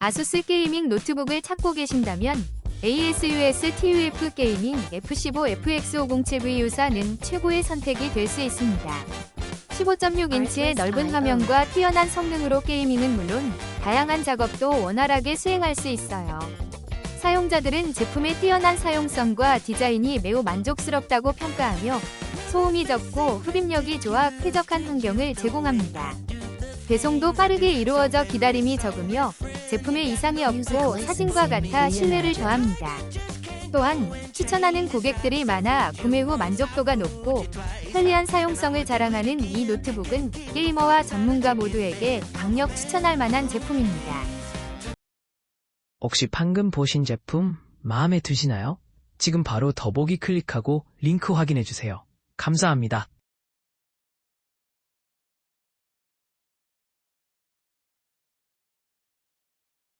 아수스 게이밍 노트북을 찾고 계신다면 ASUS TUF 게이밍 F15 FX507V 유사는 최고의 선택이 될 수 있습니다. 15.6인치의 넓은 화면과 뛰어난 성능으로 게이밍은 물론 다양한 작업도 원활하게 수행할 수 있어요. 사용자들은 제품의 뛰어난 사용성과 디자인이 매우 만족스럽다고 평가하며 소음이 적고 흡입력이 좋아 쾌적한 환경을 제공합니다. 배송도 빠르게 이루어져 기다림이 적으며 제품에 이상이 없고 사진과 같아 신뢰를 더합니다. 또한 추천하는 고객들이 많아 구매 후 만족도가 높고 편리한 사용성을 자랑하는 이 노트북은 게이머와 전문가 모두에게 강력 추천할 만한 제품입니다. 혹시 방금 보신 제품 마음에 드시나요? 지금 바로 더보기 클릭하고 링크 확인해 주세요. 감사합니다.